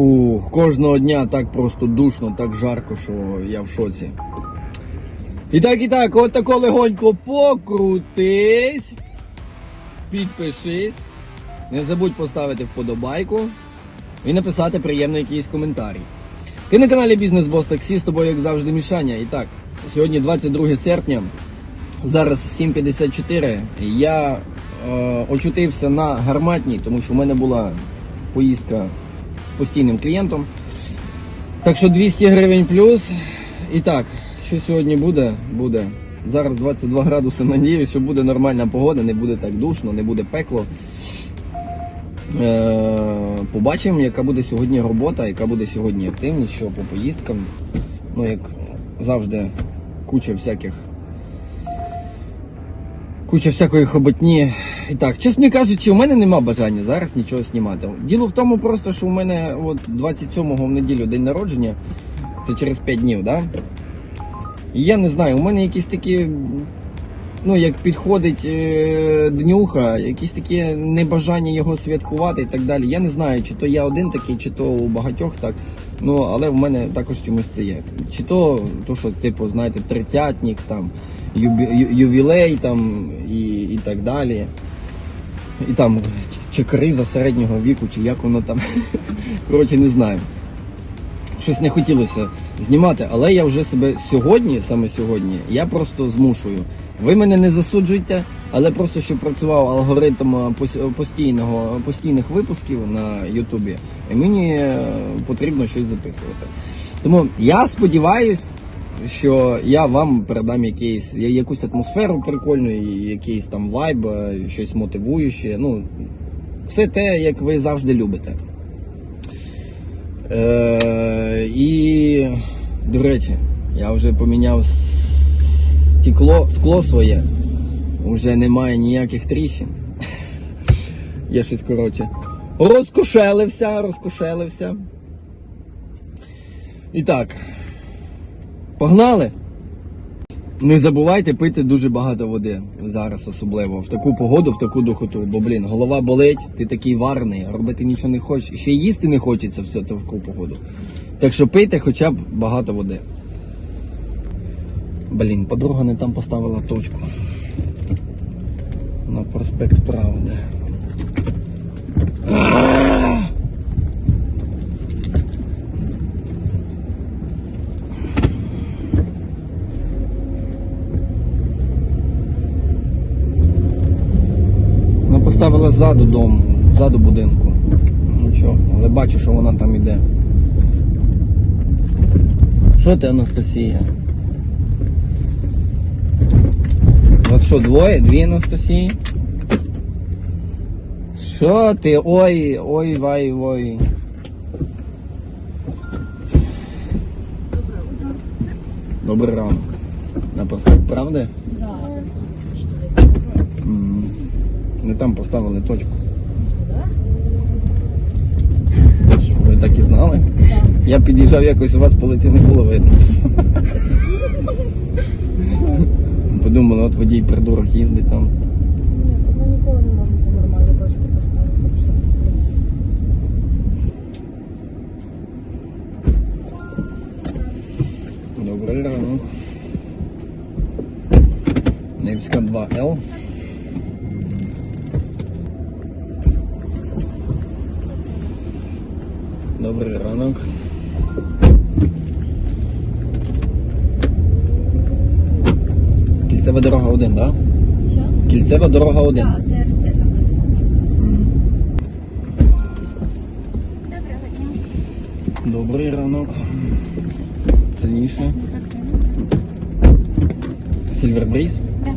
Фу, кожного дня так просто душно, так жарко, що я в шоці. І так, і так, от тако легонько покрутись. Підпишись. Не забудь поставити вподобайку і написати приємний якийсь коментарій. Ти на каналі Бізнес Бос Таксі, з тобою, як завжди, Мішаня. І так, сьогодні 22 серпня, зараз 7.54. Я е, очутився на гарматній, тому що в мене була поїздка постійним клієнтом. Так що 200 гривень плюс. І так, що сьогодні буде? Буде. Зараз 22 градуси. Надіюсь, що буде нормальна погода, не буде так душно, не буде пекло. Е, побачимо, яка буде сьогодні робота, яка буде сьогодні активність, що по поїздкам. Ну, як завжди, куча всяких. Куча всякої хоботні. І так, чесно кажучи, у мене нема бажання зараз нічого знімати. Діло в тому просто, що у мене от 27-го в неділю день народження, це через 5 днів, да? І я не знаю, у мене якісь такі, ну як підходить е, днюха, якісь такі небажання його святкувати і так далі. Я не знаю, чи то я один такий, чи то у багатьох так. Ну, але в мене також чомусь це є. Чи то, то що, типу, знаєте, тридцятник, там, юбі, ювілей там і, і так далі. І там чи криза середнього віку, чи як воно там. Коротше, не знаю. Щось не хотілося знімати, але я вже себе сьогодні, саме сьогодні, я просто змушую. Ви мене не засуджуйте, але просто щоб працював алгоритм постійного, постійних випусків на Ютубі, і мені е, потрібно щось записувати. Тому я сподіваюсь, що я вам передам якийсь, якусь атмосферу прикольну, якийсь там вайб, е, щось мотивуюче. Ну, все те, як ви завжди любите. Е, і, до речі, я вже поміняв стекло, скло своє. Вже немає ніяких тріщин. Я щось коротше. Розкошелився, розкошелився. І так. Погнали! Не забувайте пити дуже багато води зараз, особливо в таку погоду, в таку духоту. Бо, блін, голова болить, ти такий варний, робити нічого не хочеш. Ще й їсти не хочеться все таку погоду. Так що пийте хоча б багато води. Блін, подруга не там поставила точку. На проспект Правди. Вона поставила ззаду дому, ззаду будинку. Нічого, але бачу, що вона там іде. Що ти, Анастасія? Вас що, двоє? Дві Анастасії? Що ти? Ой, ой, вай, ой. Добрий ранок. На проспект правди? Не там поставили точку. Ви так і знали? Я під'їжджав якось у вас по лиці не було видно. Подумали, от водій придурок їздить там. Ні, то ми ніколи не можемо нормально точку поставити. Добрий ранок. Невська 2Л. Добрий ранок. Кільцева дорога 1, так? Що? Кільцева дорога 1. Так, ТРЦ там розповідає. Доброго дня. Добрий ранок. Сильніше. Сільвер Бріз. Да.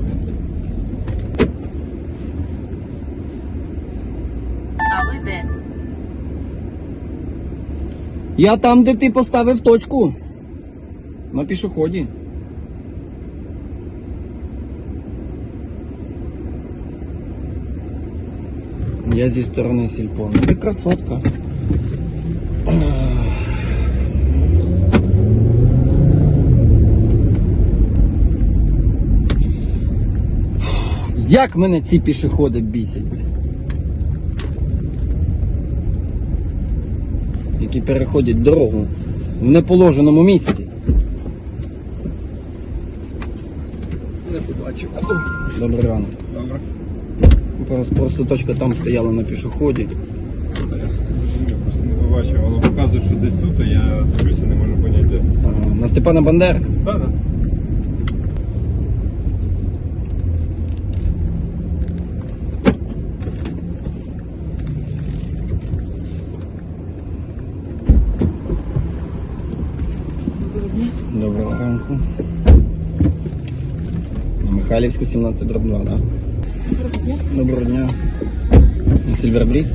А ви де? Я там, де ти поставив точку. На пішоході. Я зі сторони сільпо. Ну ти красотка. Як мене ці пішоходи бісять, блін. Які переходять дорогу в неположеному місці. Не побачив. Добрий ранок. Добре. Просто, просто точка там стояла на пішоході. Я просто не побачив. Воно показує, що десь тут, а я дивлюся, не можу поняти де. А, На Степана Бандерка? Так, так. Доброго На Михайлівську 17 дроб 2, так? Доброго дня. Сільвербріз?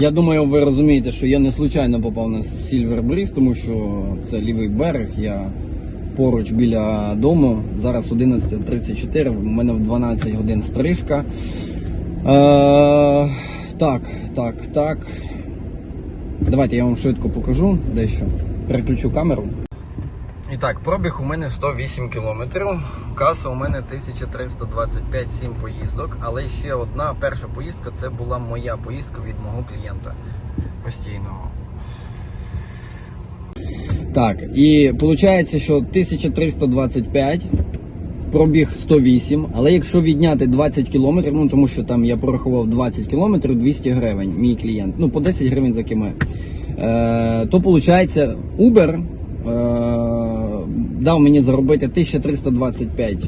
Я думаю, ви розумієте, що я не случайно попав на Сільвербріз, тому що це лівий берег. Я поруч біля дому. Зараз 11.34, в мене в 12 годин стрижка. Е, так, так, так. Давайте я вам швидко покажу дещо. Переключу камеру. І так, пробіг у мене 108 кілометрів. Каса у мене 1325 7 поїздок. Але ще одна перша поїздка це була моя поїздка від мого клієнта постійного. Так, і виходить, що 1325, пробіг 108, але якщо відняти 20 кілометрів, ну тому що там я порахував 20 кілометрів 200 гривень, мій клієнт, ну по 10 гривень за км, е, то виходить Uber е, дав мені заробити 1325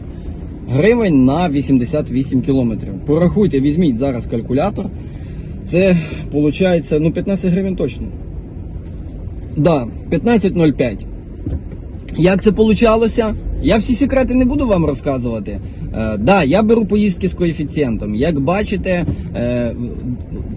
гривень на 88 кілометрів. Порахуйте, візьміть зараз калькулятор. Це виходить ну 15 гривень точно. Да, 15.05. Як це получалося? Я всі секрети не буду вам розказувати. Е, да, я беру поїздки з коефіцієнтом. Як бачите, е,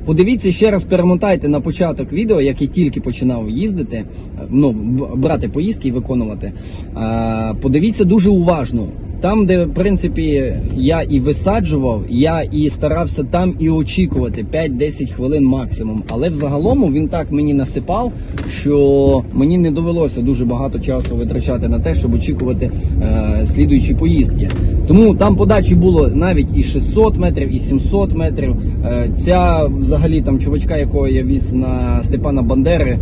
подивіться ще раз, перемотайте на початок відео, як я тільки починав їздити, е, ну, брати поїздки і виконувати. Е, подивіться дуже уважно. Там, де в принципі я і висаджував, я і старався там і очікувати 5-10 хвилин максимум. Але взагалом він так мені насипав, що мені не довелося дуже багато часу витрачати на те, щоб очікувати е, слідуючі поїздки. Тому там подачі було навіть і 600 метрів, і 700 метрів. Е, ця взагалі там чувачка, якого я віз на Степана Бандери.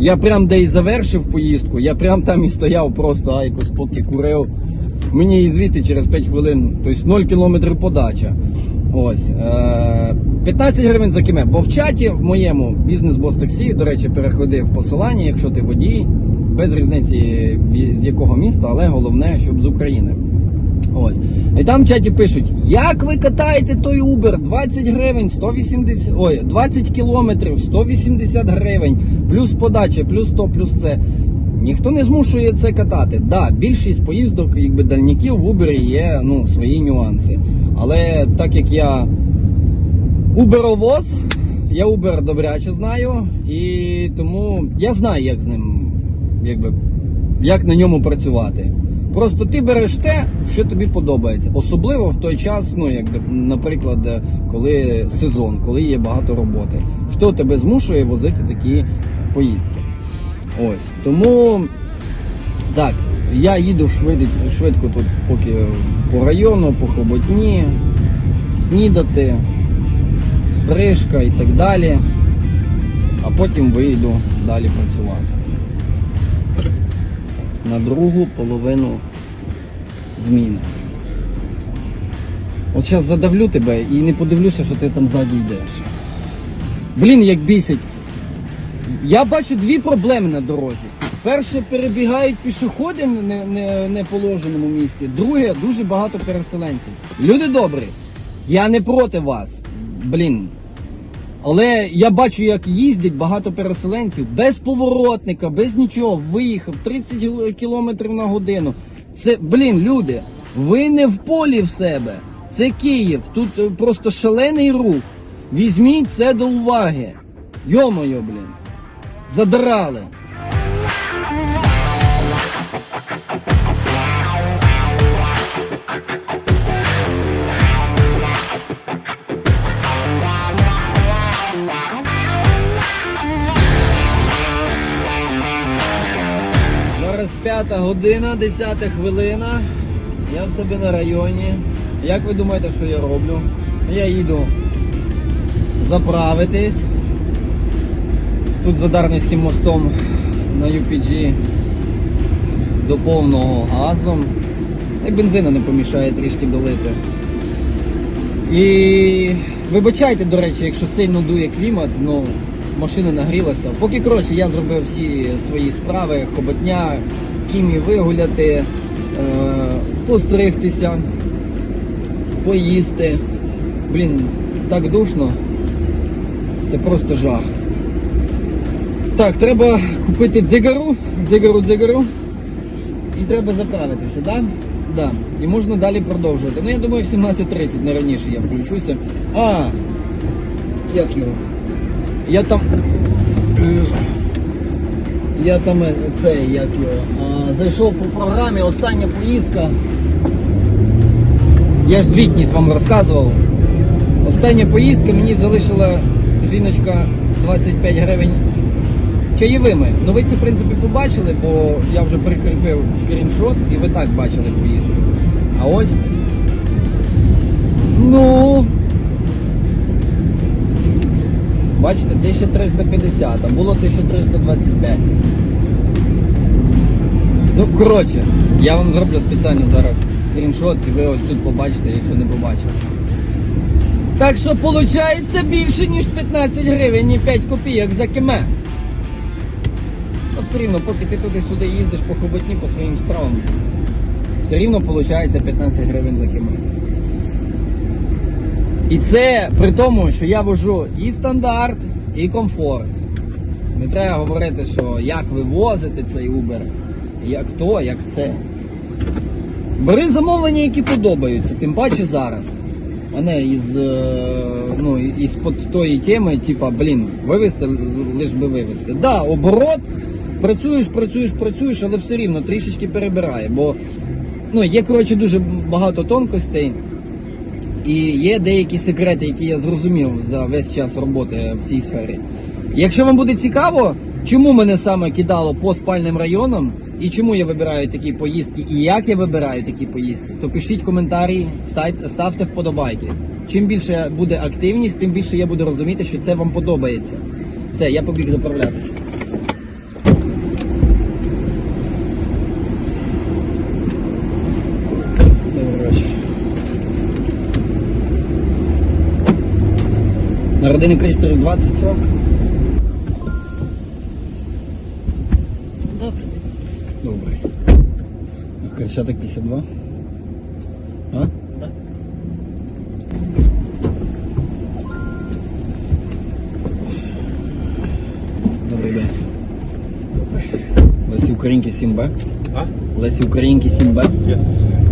Я прям де і завершив поїздку, я прям там і стояв просто айкос, поки курив. Мені і звідти через 5 хвилин, тобто 0 кілометрів подача. Ось. Е, 15 гривень за кіме. Бо в чаті в моєму бізнес-бос таксі, до речі, переходи в посилання, якщо ти водій, без різниці з якого міста, але головне, щоб з України. Ось. І там в чаті пишуть, як ви катаєте той Uber 20 гривень, 180, ой, 20 кілометрів, 180 гривень, плюс подача, плюс то, плюс це. Ніхто не змушує це катати. Да, більшість поїздок, якби дальняків в Uber є ну, свої нюанси. Але так як я Уберовоз, я Uber добряче знаю, і тому я знаю, як з ним, якби, як на ньому працювати. Просто ти береш те, що тобі подобається. Особливо в той час, ну якби, наприклад, коли сезон, коли є багато роботи. Хто тебе змушує возити такі поїздки? Ось. Тому так, я їду швидко, швидко тут поки по району, по хоботні, снідати, стрижка і так далі. А потім вийду далі працювати. На другу половину зміни. От зараз задавлю тебе і не подивлюся, що ти там ззаді йдеш. Блін, як бісять. Я бачу дві проблеми на дорозі. Перше, перебігають пішоходи в не, не, неположеному місці. Друге, дуже багато переселенців. Люди добрі, я не проти вас. Блін. Але я бачу, як їздять багато переселенців без поворотника, без нічого. Виїхав 30 кілометрів на годину. Це, блін, люди, ви не в полі в себе. Це Київ. Тут е, просто шалений рух. Візьміть це до уваги. Йо-моє, блін. Задрали. Зараз п'ята година, десята хвилина. Я в себе на районі. Як ви думаєте, що я роблю? Я їду заправитись. тут за Дарницьким мостом на UPG до повного газом. І бензину не помішає трішки долити. І вибачайте, до речі, якщо сильно дує клімат, ну машина нагрілася. Поки коротше я зробив всі свої справи, хоботня, кімі вигуляти, е, постригтися, поїсти. Блін, так душно. Це просто жах. Так, треба купити дзигару, дзигару, дзигару. І треба заправитися, да? Да. І можна далі продовжувати. Ну я думаю, в 17.30 не раніше я включуся. А, як його? Я там. Я там е, цей, як його. А, зайшов по програмі, остання поїздка. Я ж звітність вам розказував. Остання поїздка мені залишила жіночка 25 гривень чаєвими. Ну ви це в принципі побачили, бо я вже прикріпив скріншот і ви так бачили поїздку. А ось. Ну. Бачите, 1350, а було 1325. Ну, коротше, я вам зроблю спеціально зараз скріншот і ви ось тут побачите, якщо не побачили. Так що виходить більше, ніж 15 гривень і 5 копійок за кеме. Все рівно, поки ти туди-сюди їздиш по хоботні по своїм справам, все рівно виходить 15 гривень за кеме. І це при тому, що я вожу і стандарт, і комфорт. Не треба говорити, що як ви возите цей Uber, як то, як це. Бери замовлення, які подобаються, тим паче зараз. А не із, е, ну, із под тої теми, типа, блін, вивезти, лиш би вивезти. Да, оборот, працюєш, працюєш, працюєш, але все рівно трішечки перебирає. Бо ну, є, коротше, дуже багато тонкостей. І є деякі секрети, які я зрозумів за весь час роботи в цій сфері. Якщо вам буде цікаво, чому мене саме кидало по спальним районам, і чому я вибираю такі поїздки, і як я вибираю такі поїздки, то пишіть коментарі, ставте вподобайки. Чим більше буде активність, тим більше я буду розуміти, що це вам подобається. Все, я побіг заправлятися. Добрий вечір. На родину Крістерів 20 років. Добре. Добре. Хрещатик 52. А? Так. Добрий день. Лесі Українки 7Б. А? Лесі Українки 7Б. Yes.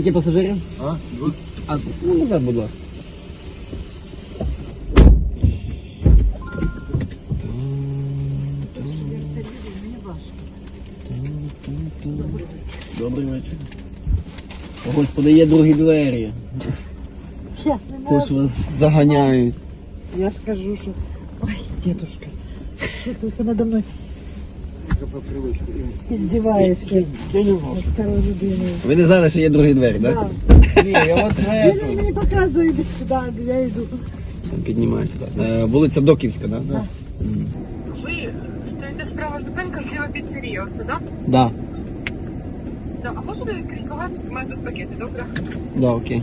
Скільки пасажирів? А? А, ну, назад, будь ласка. Добрий вечір. О, Господи, є другі двері. Не Це можу. ж вас заганяють. Я ж кажу, що... Ой, дедушка, що ти це надо мною издеваешься над старою людиною. Ви не знали, що є другі двері, так? Да. Да? Ні, я вас Він мені не показує, іди сюди, я йду. Піднімайте. Е, вулиця Доківська, так? Да? Так. Ви стоїте справа зупинка зліва піцерія, оце, да? Да. Да. А можете відкрити багато документи в пакети, добре? Да, окей.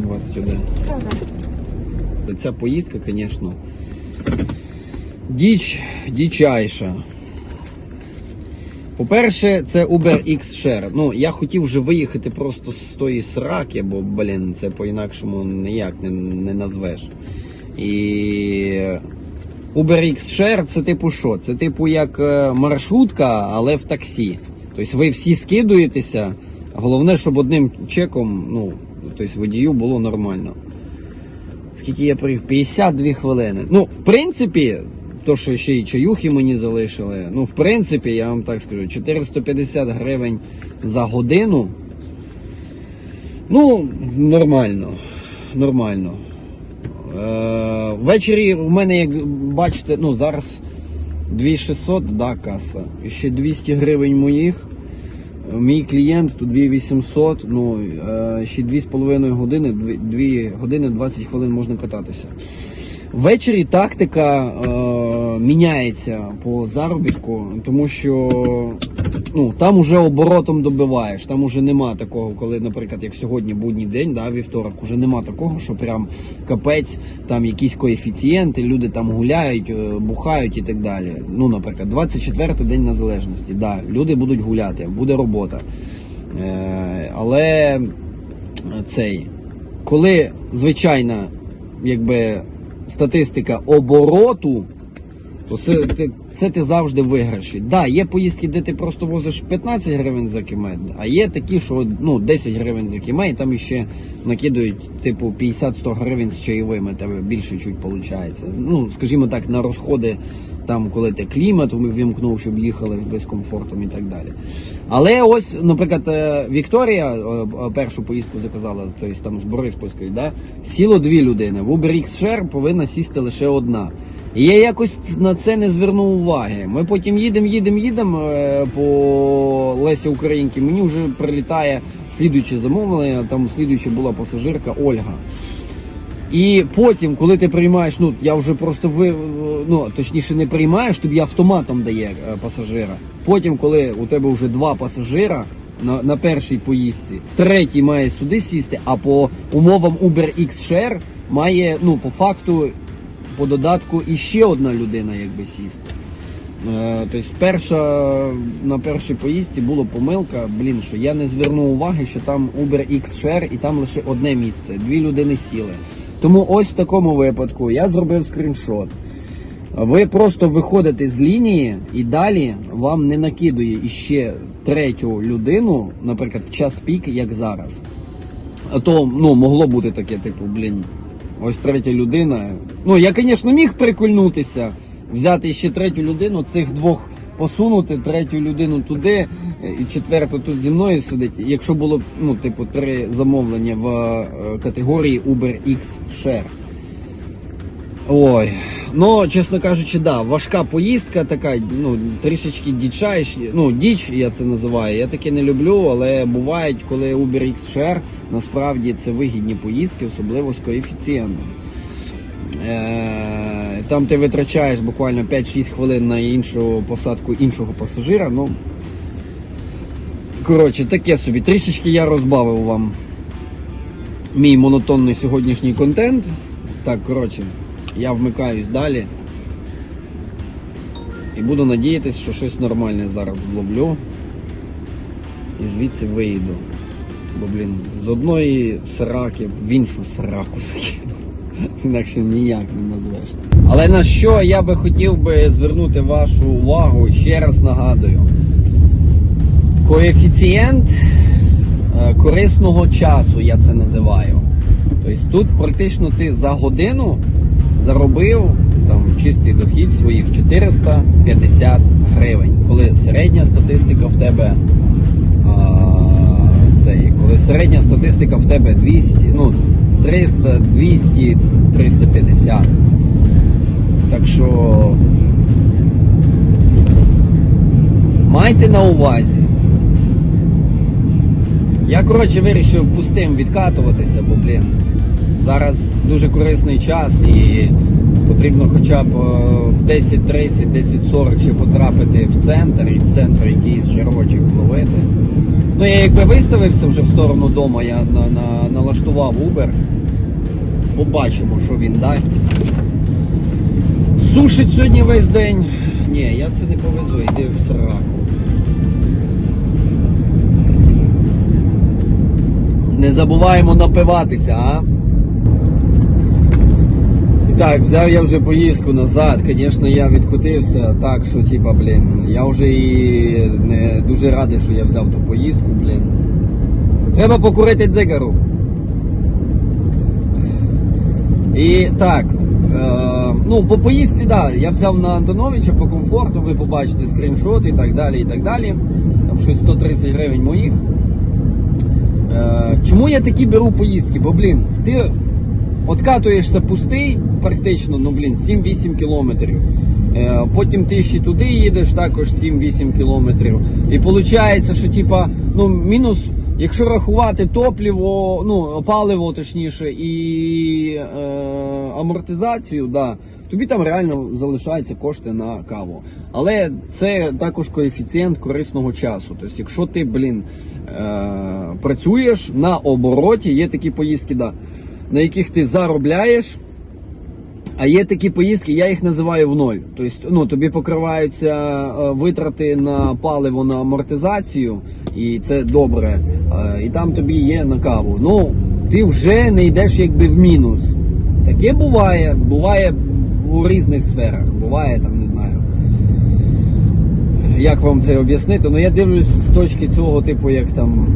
21. Ця поїздка, звісно, діч дичайша. По-перше, це Uber X Share. Ну, я хотів вже виїхати просто з тої сраки, бо, блін, це по-інакшому ніяк не, не назвеш. І Uber X Share це типу що? Це типу як е, маршрутка, але в таксі. Тобто ви всі скидуєтеся. Головне, щоб одним чеком, ну, тобто водію було нормально. Скільки я приїхав? 52 хвилини. Ну, в принципі, то, що ще й чаюхи мені залишили, ну, в принципі, я вам так скажу, 450 гривень за годину. Ну, нормально. Нормально. Е, ввечері в мене, як бачите, ну, зараз 2600, да, каса. І ще 200 гривень моїх. Мій клієнт тут 2800, ну е, ще 2,5 години, 2 години 20 хвилин можна кататися. Ввечері тактика е, міняється по заробітку, тому що ну, там уже оборотом добиваєш. Там уже нема такого, коли, наприклад, як сьогодні будній день, да, вівторок, уже нема такого, що прям капець, там якісь коефіцієнти, люди там гуляють, е, бухають і так далі. Ну, наприклад, 24-й день незалежності. Да, люди будуть гуляти, буде робота. Е, але цей, коли звичайна, якби статистика обороту, то це, ти- це ти завжди в виграші. Да, є поїздки, де ти просто возиш 15 гривень за кіме, а є такі, що ну, 10 гривень за кіме, і там іще накидують типу 50-100 гривень з чайовими, тебе більше чуть виходить. Ну, скажімо так, на розходи, там, коли ти клімат вимкнув, щоб їхали без комфортом і так далі. Але ось, наприклад, е, Вікторія е, е, першу поїздку заказала, тобто там з Бориспольської, да, сіло дві людини. В Uber X Share повинна сісти лише одна. І я якось на це не звернув уваги. Ми потім їдемо, їдемо, їдемо е, по Лесі Українки. Мені вже прилітає слідуюче замовлення, там слідуюча була пасажирка Ольга. І потім, коли ти приймаєш, ну я вже просто ви ну точніше не приймаєш, тобі автоматом дає е, пасажира. Потім, коли у тебе вже два пасажира на, на першій поїздці, третій має сюди сісти, а по умовам Uber X має, ну по факту, по додатку іще одна людина, якби сісти. Е, Тобто перша на першій поїздці була помилка, блін, що я не звернув уваги, що там Uber X Share і там лише одне місце, дві людини сіли. Тому ось в такому випадку я зробив скріншот. Ви просто виходите з лінії і далі вам не накидує іще третю людину, наприклад, в час пік, як зараз. А то ну, могло бути таке, типу, блін, ось третя людина. Ну, я, звісно, міг прикольнутися, взяти ще третю людину, цих двох посунути, третю людину туди, і четверта тут зі мною сидить. Якщо було б, ну, типу, три замовлення в е, категорії Uber X Share. Ой, ну, чесно кажучи, да, важка поїздка така, ну, трішечки дічаєш, ну, діч я це називаю. Я таке не люблю, але бувають, коли Uber X Share, насправді це вигідні поїздки, особливо з коефіцієнтом. Е, Там ти витрачаєш буквально 5-6 хвилин на іншу посадку іншого пасажира. Ну, коротше, таке собі. Трішечки я розбавив вам мій монотонний сьогоднішній контент. Так, коротше, я вмикаюсь далі. І буду надіятися, що щось нормальне зараз зловлю. І звідси виїду. Бо, блін, з одної сраки в іншу сраку закину. Інакше ніяк не назвеш. Але на що я би хотів би звернути вашу увагу, ще раз нагадую. Коефіцієнт е, корисного часу, я це називаю. Тобто тут практично ти за годину заробив там чистий дохід своїх 450 гривень. Коли середня статистика в тебе а, цей, коли середня статистика в тебе 200, ну 300, 200, 350. Так що майте на увазі. Я, коротше, вирішив пустим відкатуватися, бо, блін, Зараз дуже корисний час і потрібно хоча б е, в 10.30-10.40 ще потрапити в центр, із центру якийсь жирочок ловити. Ну я якби виставився вже в сторону дому, я на, на, налаштував Uber. Побачимо, що він дасть. Сушить сьогодні весь день. Ні, я це не повезу, йди в сраку. Не забуваємо напиватися, а? Так, взяв я вже поїздку назад. Звісно, я відкотився так, що типа, блін, я вже і не дуже радий, що я взяв ту поїздку, блін. Треба покурити дзигару. І так, е, ну по поїздці, да, я взяв на Антоновича по комфорту, ви побачите скріншот і так далі, і так далі. Там щось 130 гривень моїх. Е, чому я такі беру поїздки? Бо, блін, ти откатуєшся пустий, практично, ну блін, 7-8 кілометрів. Е, потім ти ще туди їдеш, також 7-8 кілометрів. І виходить, що типа, ну, мінус, якщо рахувати топливо, ну, паливо точніше, і е, амортизацію, да, тобі там реально залишаються кошти на каву. Але це також коефіцієнт корисного часу. Тобто, якщо ти, блін, е, працюєш на обороті, є такі поїздки, да, на яких ти заробляєш. А є такі поїздки, я їх називаю в ноль. Тобто, ну, тобі покриваються е, витрати на паливо на амортизацію, і це добре. Е, І там тобі є на каву. Ну, ти вже не йдеш якби в мінус. Таке буває. Буває у різних сферах. Буває там, не знаю. Як вам це об'яснити? Ну я дивлюсь з точки цього, типу, як там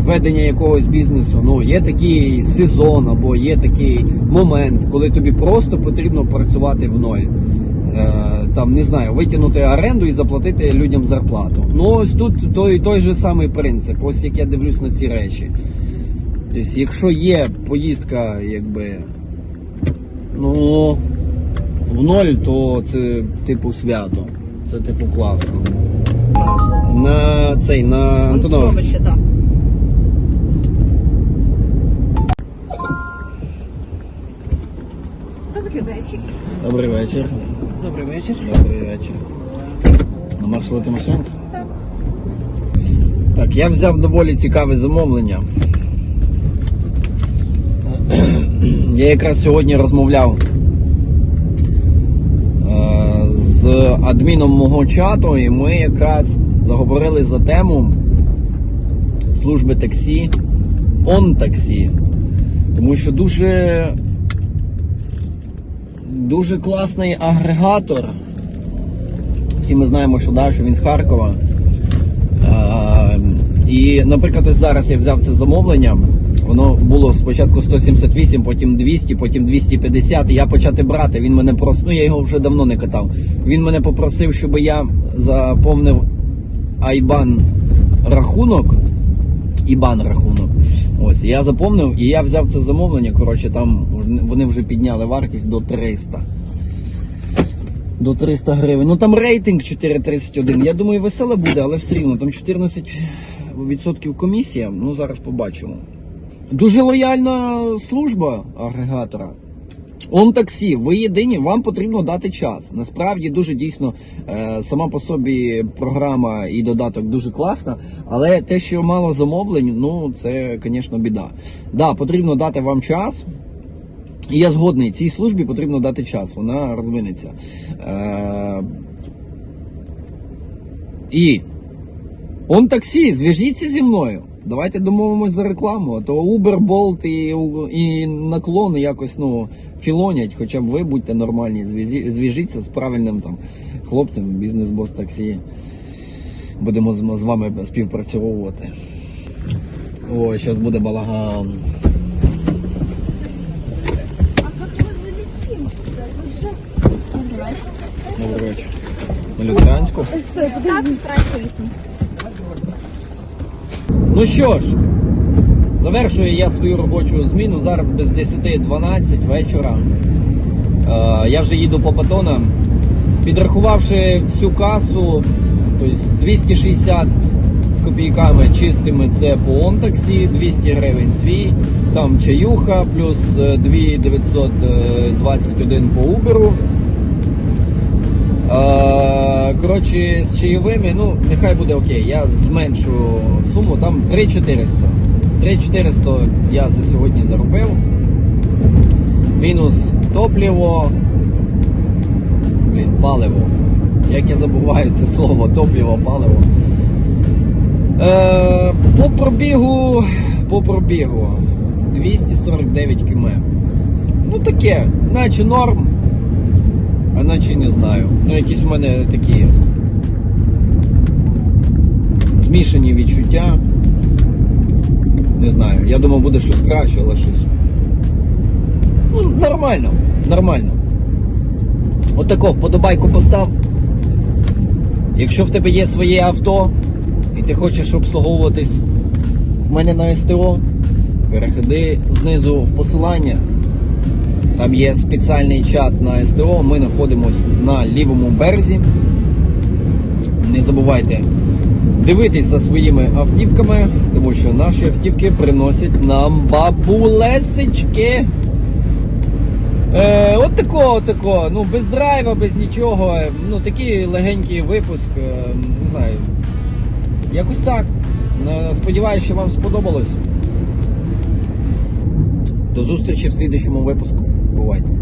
ведення якогось бізнесу. Ну, є такий сезон або є такий момент, коли тобі просто потрібно працювати в ноль. Е, там не знаю, витягнути оренду і заплатити людям зарплату. Ну ось тут той, той же самий принцип, ось як я дивлюсь на ці речі. Тобто, якщо є поїздка, якби ну в ноль, то це типу свято. Це типу класно. На цей на Антонова. Антоновича, вечір. Добрий вечір. Добрий вечір. Добрий вечір. На Маршала Тимошенко? Так. Так, я взяв доволі цікаве замовлення. Я якраз сьогодні розмовляв е, з адміном мого чату, і ми якраз заговорили за тему служби таксі, он таксі. Тому що дуже дуже класний агрегатор. Всі ми знаємо, що, да, що він з Харкова. Е, і, наприклад, ось зараз я взяв це замовлення. Воно було спочатку 178, потім 200, потім 250. І я почати брати. Він мене просив, ну я його вже давно не катав. Він мене попросив, щоб я заповнив Айбан рахунок. Ібан рахунок. Ось я заповнив і я взяв це замовлення. Коротше, там вони вже підняли вартість до 300. До 300 гривень. Ну там рейтинг 4,31. Я думаю, весело буде, але все рівно. Там 14% комісія. Ну зараз побачимо. Дуже лояльна служба агрегатора. Он таксі, ви єдині, вам потрібно дати час. Насправді дуже дійсно е, сама по собі програма і додаток дуже класна, але те, що мало замовлень, ну це, звісно, біда. Да, потрібно дати вам час. І я згодний, цій службі потрібно дати час, вона розвинеться. Е, і он таксі, зв'яжіться зі мною. Давайте домовимось за рекламу. А то Uber, Bolt і, і наклон якось ну, філонять, хоча б ви будьте нормальні, зв'яжіться з правильним там хлопцем, бізнес-бос таксі. Будемо з, з вами співпрацьовувати. Ой, зараз буде балаган. Добрий вечір. На Лютеранську. Ну що ж, завершую я свою робочу зміну. Зараз без 10-12 вечора. Е, я вже їду по батонам. Підрахувавши всю касу, тобто 260 з копійками чистими це по онтаксі, 200 гривень свій, там чаюха, плюс е, 2921 по Uber. Коротше, з чайовими, ну, нехай буде окей, я зменшу суму, там 3400. 3400 я за сьогодні заробив. Мінус топливо. Блін, паливо. Як я забуваю це слово, топливо, паливо. Е, по пробігу по пробігу 249 км. Ну таке, наче норм, а наче не знаю. Ну якісь у мене такі змішані відчуття. Не знаю. Я думав буде щось краще, але щось. Ну, нормально, нормально. Отако, вподобайку постав. Якщо в тебе є своє авто і ти хочеш обслуговуватись в мене на СТО, переходи знизу в посилання. Там є спеціальний чат на СТО. Ми знаходимося на лівому березі. Не забувайте дивитись за своїми автівками, тому що наші автівки приносять нам бабулесечки. Е, от такого, такого, ну без драйва, без нічого. Ну такий легенький випуск. е, не знаю. Якось так. Е, Сподіваюсь, що вам сподобалось. До зустрічі в слідчому випуску. white.